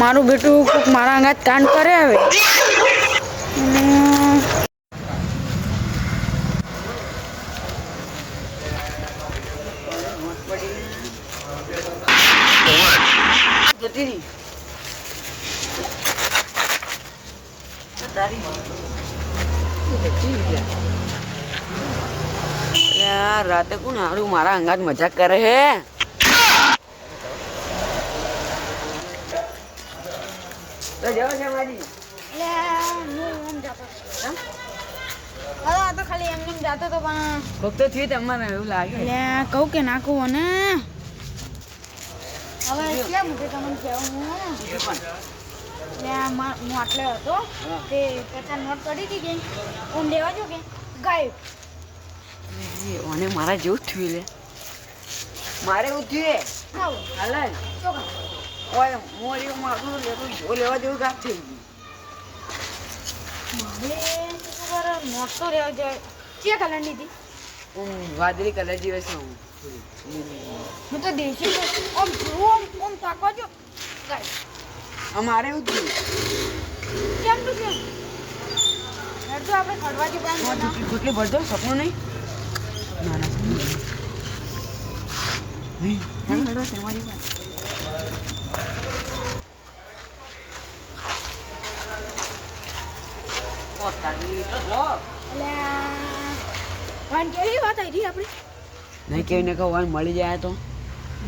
મારું બેટું મારા અંગાત કાન કરે હવે. અને યાર રાતે કોણ હારું મારા અંગાત મજાક કરે હે? તો જાઓ છે મારી હવે આ તો ખાલી એમને જાતો તો પણ કોક તો થયું તમને એવું લાગે. એટલે કહું કે નાખું અને? હવે કેમ છે તમને કહેવું હું? મા- હું આટલે હતો તે પચાસ નોટ કરી દીધી હું લેવા જો કે? ગાયબ. ઓને મારા જેવું થયું લે. મારે એવું થયું હાલે. ઓય મોરી મારું તો લેતું જો લેવા જેવું કાપ થઈ ગયું. મારે મોટો લેવા જાય કે કલરની હતી. હું વાદળી કલર જેવી છે હું હું તો દેશી જોવું આમ આમ તાકવા જો. અમારે એવું થયું. કેમ તો કેમ? આપણે ખડવાજી પણ જેટલી ભરજો સપનું નહીં? નહીં તો કેવી વાત આવી આપણી નહીં કેવી ને કહું વાન મળી જાય તો.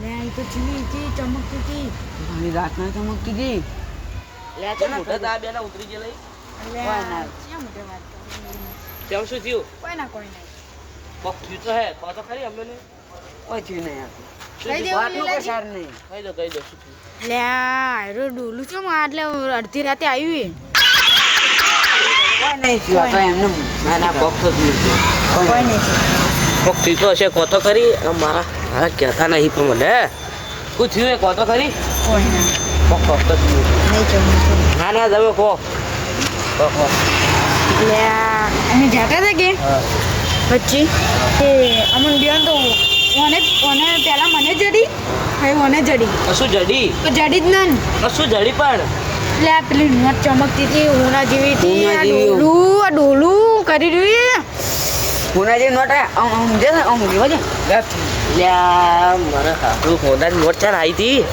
લે એ તો ચીવી હતી ચમકતી હતી. મારી રાત ના ચમકતી હતી. લે તો મોટા દા બેલા ઉતરી ગયા લઈ એટલે કોઈ ના. ક્યાં મોટે વાત કરી? તેમ શું થયું? કોઈ ના કોઈ નહીં. કોક થયું તો હે કહો તો ખરી અમને કોઈ થયું નહીં અડધી રાતે આવ્યું મારા મારા કહેતા નહીં પણ મને શું થયું કહો તો ખરી? ના ના ના તમે કહો. અમે જતા હતા કે. પછી એ અમન બેન તો ઓને ઓને પહેલા મને જડી હવે ઓને જડી. કશું જડી? તો જડી જ ના ને. કશું જડી પણ? એટલે આ પેલી નોટ ચમકતી હતી ઉના જેવી હતી આ ડોલું આ ડોલું કરી રહ્યું ઉના જેવી નોટ આ- છે ને આમ છે ગપ. મારા હાથું હોનાની નોટ ચાર આવી હતી.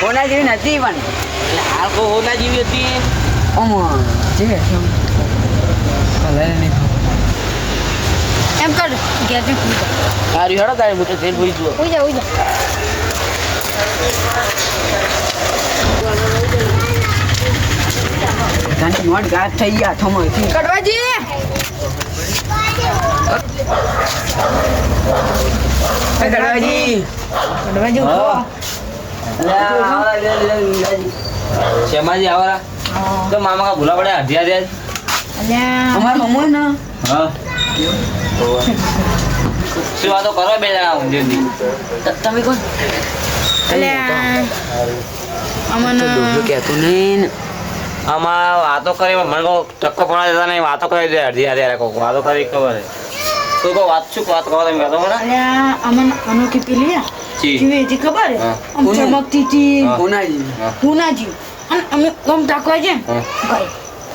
પુના જેવી નથી પણ. કો હોના જેવી હતી. આમ જે. કલર ઘેર જઈને સુઈ જા. સારું હેડો તારે મોટો જઈને હોઈ જુઓ. સુઈ જા સુઈ નોટ ગાયબ થઈ ગયા હાથોમાંથી કડવાજી! કડવાજી! હા. ઉઠો. શેમાજી આવરા તો મામા કા ભૂલા પડે અઢિયા દે અમાર હમો ને હા. શું વાતો કરો બે જણા ઊંધી તમે કોણ? અમન કહેતું નહીં આમાં વાતો કરી મને કહો ટક્કો પણ દેતા નહીં વાતો કરી દે અડધી હાથે કોક વાતો કરી ખબર તો કહો વાત શું વાત કરો તમે કહો મને? અમન અનોખી પેલી જીવે જી. ખબર. આમ ચમકતી હતી. પુનાજી હુનાજી અને અમે આમ ટાકવા છે ને?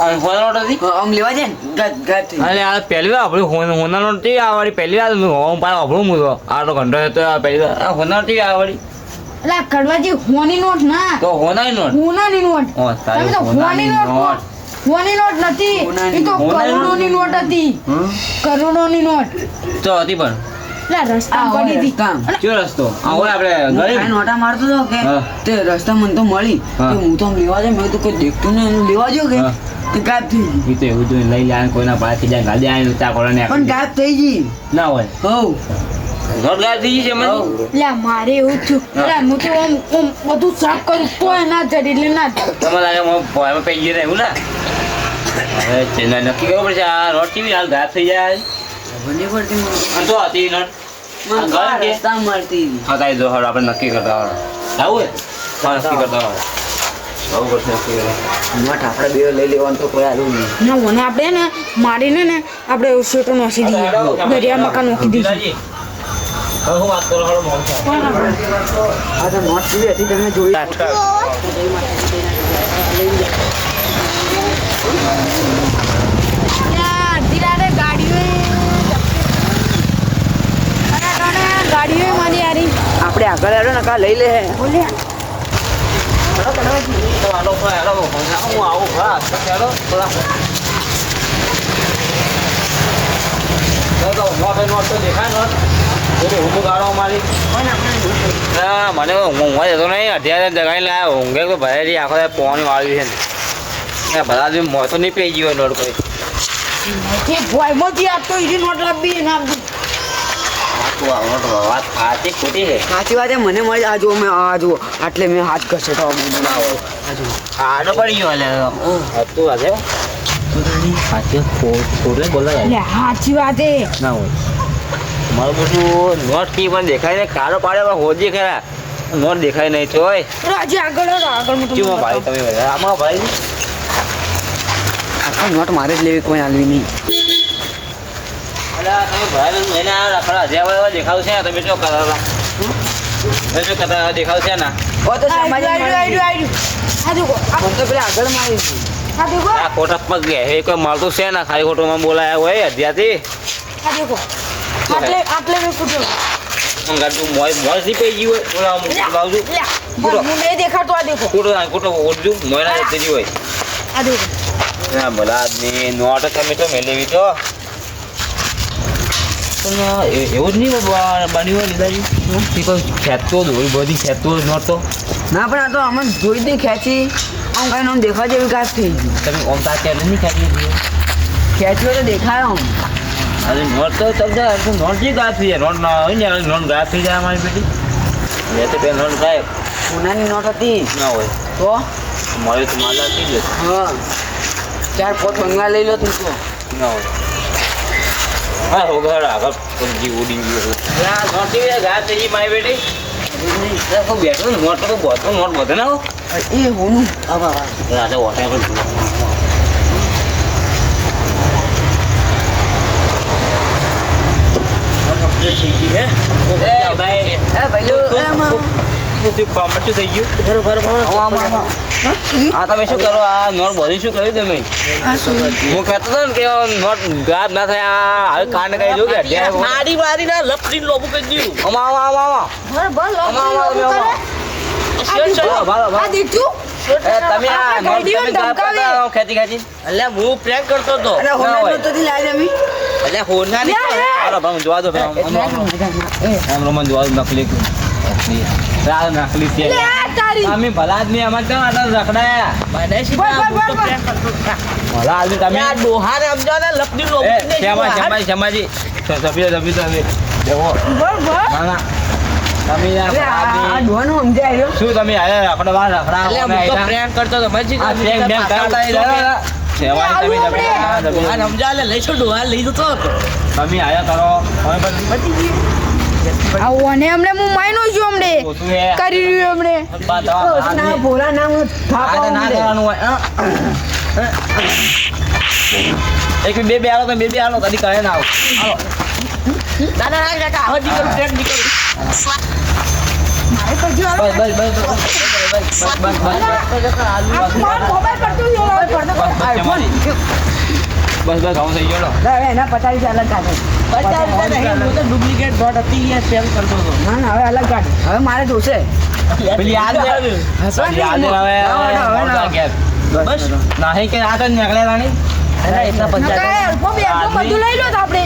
હોનાનો આમ લેવા જાય આ પહેલી વાર આપણે હોનાનો નથી આ વાળી પહેલી વાર હું પાછો આપણું હું આ તો ઘંટો હતો આ પહેલી વાર. આ હોનાર આ વાળી એટલે કડવાજી હોની નોટ ના. તો હોનારી નોટ? હોનાની નોટ. તમે તો હોની નોટ નોટ. હોની નોટ નથી. હોનાની. એ તો કરોડોની નોટ? હતી. કરોડોની નોટ. તો હતી પણ. રસ્તા આ પડી હોય હતી. રસ્તામાં. અને કયો રસ્તો? આપણે હું ગરીબ ખાઈને ઓટા મારતો હતો કે તે રસ્તા મને તો મળી. હા. હું તો લેવા જાય મેં તો કોઈ દેખતું નહીં લેવા જો કે? હા. તે ગાયબ થઈ તો એવું તો લઈ લે કોઈના પાસેથી જાય ગાડી આવીને ત્યાં કોને પણ ગાયબ થઈ ગઈ. ના હોય. હવ. ઘર ગાય થઈ ગઈ છે મને? એટલે મારે એવું છું હું. તો આમ આમ બધું સાફ કરું તોય ના જડી એટલે ના જડી. તમે લાગે હું ભોયમાં પૈ ગયો એવું ના? હવે નક્કી કરવું પડશે આ રોડ કેવી હાલ ગાયબ થઈ જાય? ખબર પડતી અને તો હતી નટ મને મળતી હતી. જો હળ આપણે નક્કી કરતા હોય આવું હા? નક્કી કરતા નોટ આપણે બે લઈ લેવાનું તો કોઈ આલું નહીં. ના મને આપણે ને મારીને ને આપણે શેટો નાખી દઈએ દરિયા મકાન નાખી દઈએ હવે હું વાત કરો હળો મોન આ તો કેવી હતી તમે જોઈ ત્યાં અડધી રાતે ગાડીઓએ અને તને ગાડીઓએ મારી હારી આપણે આગળ આવ્યો ને કા લઈ લે બોલ્યા ભાઈ હું? આવું હા ચાલો તો નોટ નોટ તો દેખાય નોટ હું તો ગાડો મારી ના મને ઊંઘવા જતો નહીં અત્યારે જગાઈ લાવ્યા ઊંઘે તો ભરેલી આખો પોણી વાળ્યું છે ને. બધા બી મોં તો નહીં પી ગયો નોટ કોઈ. ભોયમાંથી આ તો ઈરી નોટ લાવી ના વાત સાચી ખોટી છે સાચી વાત મને મળી. આ જુઓ મેં આ જુઓ. આટલે મેં હાથ ઘસે તો આડો પડી ગયો એટલે આજે. સાચી ખોટું બોલાય સાચી વાત એ. ના હોય. મારું બધું નોટ કી પણ દેખાય ને કાળો પાડે પણ હોજી ખરા. નોટ દેખાય નહીં તો હોય. રાજી આગળ આગળ ભાઈ તમે આમાં ભાઈ? આખા નોટ મારે જ લેવી કોઈ હાલવી નહીં. અલા તમે ભાઈ એને આ રખડા હજાર દેખાવ છે? તમે શું હતા તમે શું કરતા દેખાવ છે ના ઓ તો સમાજ આ- તો પેલા આગળ મારી હતી. આ દેખો, આ ખોટા પગ ગયા એ કોઈ મળતું છે ને ખાલી ખોટોમાં બોલાયા હોય હજારથી આ દેખો. આટલે આટલે મેં કૂટ્યો. તું મોય મોયથી પી ગયું હોય? બોલા હું લાવજો લે, પણ હું નહીં દેખાડતો આ દેખો. ખોટો ખોટો ઓળજો મોયના જતી હોય. આ દેખો ના ભલા આદમી. નોટ તમે તો મેળવી તો. પણ એવું જ નહીં બન્યું હોય લીધાજી કોઈ ખેંચતો જ હોય બધી ખેંચતો જ નહોતો ના પણ આ તો આમાં જોઈ દે ખેંચી. આમ કાંઈ આમ દેખવા જેવી ઘાસ થઈ ગઈ તમે ઓમ તા ક્યારે નહીં ખેંચી ખેંચ્યો તો દેખાય આમ. અરે નોટ તો તમને તો નોટ જે ગાય થઈ જાય નોટ ના હોય ને નોટ ગાય થઈ જાય અમારી બેટી એ તો બે નોટ ગાય. સોનાની નોટ હતી. ના હોય. તો? મળે તો માલા થઈ જશે હા. ચાર પોત ભંગા લઈ લો તું તો. ના હોય. હા હો ઘર આગળ પગજી ઉડી ગયો. આ નોટથી ગાય થઈ મારી બેટી. બેઠો ને નોટ તો બધો નોટ બધે ના એ હોનું રાજા ઓટા પર એ ભાઈ. આ તમે શું કરો? આ નોટ બધી શું કર્યું તમે? હું કહેતો હતો ને કે નોટ ગાયબ ના થાય આ હવે કાંડ કરી જો કે મારી મારી ના લપડીને લોબુ કરી દીધું કરે. આ ભાલો તમે આ આપણે નોટ તમે ગાયબ કરતા રહો ખેંચી ખેંચી. હું પ્રેન્ક કરતો હતો. તો. ભાઈ દો ભાઈ આમ રોમન જોવા દો નકલી. નકલી નકલી છે. લે, આ તારી. અમે ભલા આદમી અમાર તો આટલા રખડાયા. મને. ભલા આદમી તમે આ ડોહાને સમજાવો ને એ કરી શ્યામા શ્યામા શ્યામાજી સભ્ય સભ્ય તમે ભર. ના ના તમે યાર અરે ભલા આ આ આદમી. ડોહાનું સમજાય રહ્યો. શું તમે આયા રખડવા રખડા અલ્યા હું કરી રહ્યું હમણે બા ના હું એક બે બે આલો તો બે બે આલો કદી કહે ના આવો ના ના ના કાકા હવે. બસ બસ બસ બસ બસ બસ બસ બસ બસ આવું થઈ ગયો લો. એના પચાસ અલગ કાઢે પચાસ નહીં, હું તો ડુપ્લિકેટ ડોટ હતી એ સેલ કરતો હતો ના ના હવે અલગ કાઢે હવે મારે જોશે પેલી યાદ યાદ હવે ના, ના, હવે બસ નાહી કે આ તો નીકળે રાણી બધું લઈ લો તો આપણે